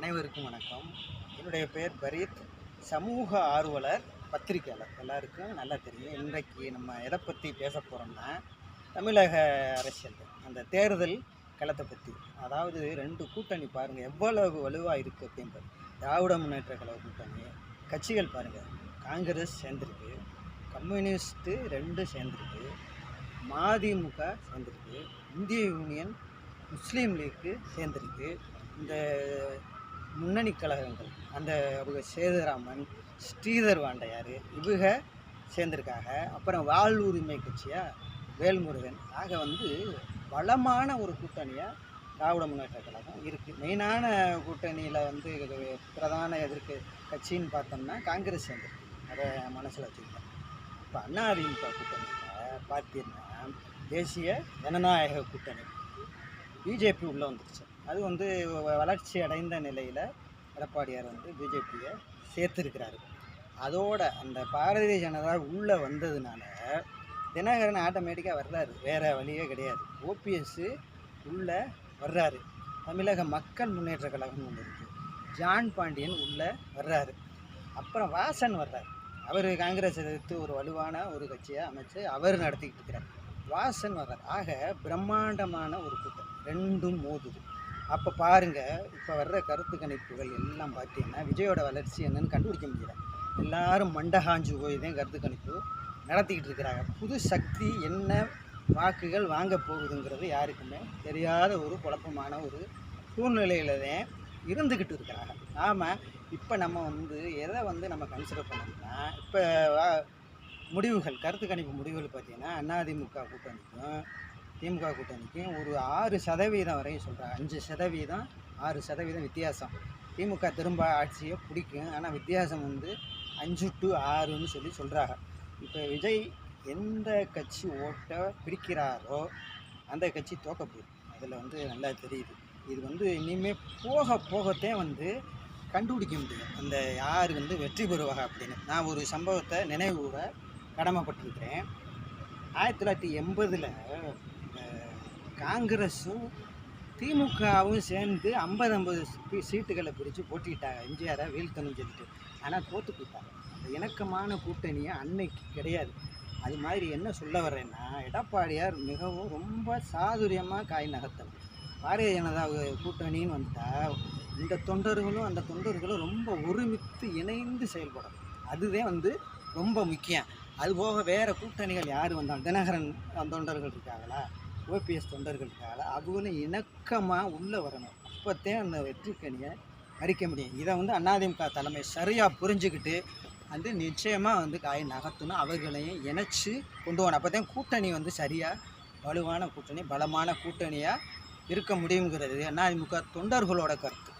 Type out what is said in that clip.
அனைவருக்கும் வணக்கம். என்னுடைய பெயர் பரீத். சமூக ஆர்வலர் பத்திரிக்கையாளர் எல்லாருக்கும் நல்லா தெரியும். இன்றைக்கு நம்ம எதை பற்றி பேச போகிறோம்னா தமிழக அரசியல். அந்த தேர்தல் களத்தை பற்றி அதாவது ரெண்டு கூட்டணி பாருங்கள் எவ்வளவு வலுவாக இருக்குது அப்படின்றது. திராவிட முன்னேற்ற கழக கூட்டணி கட்சிகள் பாருங்கள் காங்கிரஸ் சேர்ந்துருக்கு கம்யூனிஸ்ட்டு ரெண்டு சேர்ந்துருக்கு மதிமுக சேர்ந்துருக்கு இந்திய யூனியன் முஸ்லீம் லீக்கு சேர்ந்துருக்கு. இந்த முன்னணி கழகங்கள் அந்த அவங்க சேதுராமன் ஸ்ரீதர் வாண்டையார் இவங்க சேர்ந்திருக்காங்க. அப்புறம் வாழ்வுரிமை கட்சியாக வேல்முருகன். ஆக வந்து வளமான ஒரு கூட்டணியாக திராவிட முன்னேற்ற கழகம் இருக்குது மெயினான கூட்டணியில் வந்து பிரதான எதிர்க்கு கட்சின்னு பார்த்தோம்னா காங்கிரஸ் சேர்ந்துருக்கு. அதை மனசில் வச்சுக்கிட்டேன் இப்போ அதிமுக கூட்டணியில் பார்த்தீங்கன்னா தேசிய ஜனநாயக கூட்டணி. பிஜேபி உள்ளே வந்துருச்சு. அது வந்து வளர்ச்சி அடைந்த நிலையில் எடப்பாடியார் வந்து பிஜேபியை சேர்த்துருக்கிறாரு. அதோட அந்த பாரதிய ஜனதா உள்ளே வந்ததுனால தினகரன் ஆட்டோமேட்டிக்காக வர்றாரு. வேறு வழியே கிடையாது. ஓபிஎஸ்ஸு உள்ளே வர்றாரு. தமிழக மக்கள் முன்னேற்ற கழகம் ஒன்று இருக்குது ஜான் பாண்டியன் உள்ளே வர்றாரு. அப்புறம் வாசன் வர்றார். அவர் காங்கிரஸ் எதிர்த்து ஒரு வலுவான ஒரு கட்சியை அமைச்சு அவர் நடத்திக்கிட்டு இருக்கிறார். வாசன் வர்றார். ஆக பிரம்மாண்டமான ஒரு கூட்டம். ரெண்டும் மோதுது. அப்போ பாருங்கள் இப்போ வர்ற கருத்து கணிப்புகள் எல்லாம் பார்த்தீங்கன்னா விஜயோட வளர்ச்சி என்னன்னு கண்டுபிடிக்க முடியல. எல்லாரும் மண்டகாஞ்சு போய் தான் கருத்து கணிப்பு நடத்திக்கிட்டு இருக்கிறாங்க. புது சக்தி என்ன வாக்குகள் வாங்க போகுதுங்கிறது யாருக்குமே தெரியாத ஒரு குழப்பமான ஒரு சூழ்நிலையில் தான் இருந்துக்கிட்டு இருக்கிறாங்க. நாம் இப்போ நம்ம வந்து எதை வந்து நம்ம கன்சிடர் பண்ணோம்னா இப்போ முடிவுகள் கருத்து கணிப்பு முடிவுகள் பார்த்திங்கன்னா அதிமுக கூட்டணிக்கும் திமுக கூட்டணிக்கும் ஒரு ஆறு சதவீதம் வரையும் சொல்கிறாங்க அஞ்சு சதவீதம் ஆறு சதவீதம் வித்தியாசம். திமுக திரும்ப ஆட்சியை பிடிக்கும். ஆனால் வித்தியாசம் வந்து அஞ்சு டு ஆறுன்னு சொல்லி சொல்கிறாங்க இப்போ விஜய் எந்த கட்சி ஓட்டை பிடிக்கிறாரோ அந்த கட்சி தோக்க அதில் வந்து நல்லா தெரியுது. இது வந்து இனிமேல் போக போகத்தே வந்து கண்டுபிடிக்க முடியும். அந்த யார் வந்து வெற்றி பெறுவாங்க அப்படின்னு. நான் ஒரு சம்பவத்தை நினைவுற கடமைப்பட்டிருக்கிறேன். ஆயிரத்தி தொள்ளாயிரத்தி எண்பதில் காங்கிரஸும் திமுகவும் சேர்ந்து ஐம்பது ஐம்பது சீட்டுகளை பிரித்து போட்டிக்கிட்டாங்க எம்ஜிஆரை வீழ்த்தணும் சொல்லிட்டு. ஆனால் தோற்று போயிட்டாங்க அந்த இணக்கமான கூட்டணியை அன்னைக்கு கிடையாது. அது மாதிரி என்ன சொல்ல வர்றேன்னா எடப்பாடியார் மிகவும் ரொம்ப சாதுரியமாக காய் நகர்த்தணும். பாரதிய ஜனதா கூட்டணின்னு வந்துட்டால் இந்த தொண்டர்களும் அந்த தொண்டர்களும் ரொம்ப ஒருமித்து இணைந்து செயல்படணும். அதுதான் வந்து ரொம்ப முக்கியம். அதுபோக வேறு கூட்டணிகள் யார் வந்தாலும் தினகரன் தொண்டர்கள் இருக்காங்களா? ஓபிஎஸ் தொண்டர்களுக்காக அவங்களும் இணக்கமாக உள்ளே வரணும். அப்போத்தே அந்த வெற்றிக்கணியை பறிக்க முடியும். இதை வந்து அதிமுக தலைமை சரியாக புரிஞ்சுக்கிட்டு வந்து நிச்சயமாக வந்து காயை நகர்த்தணும். அவர்களையும் இணைச்சி கொண்டு வரணும் அப்போ தான் கூட்டணி வந்து சரியாக வலுவான கூட்டணி பலமான கூட்டணியாக இருக்க முடியுங்கிறது அதிமுக தொண்டர்களோட கருத்து.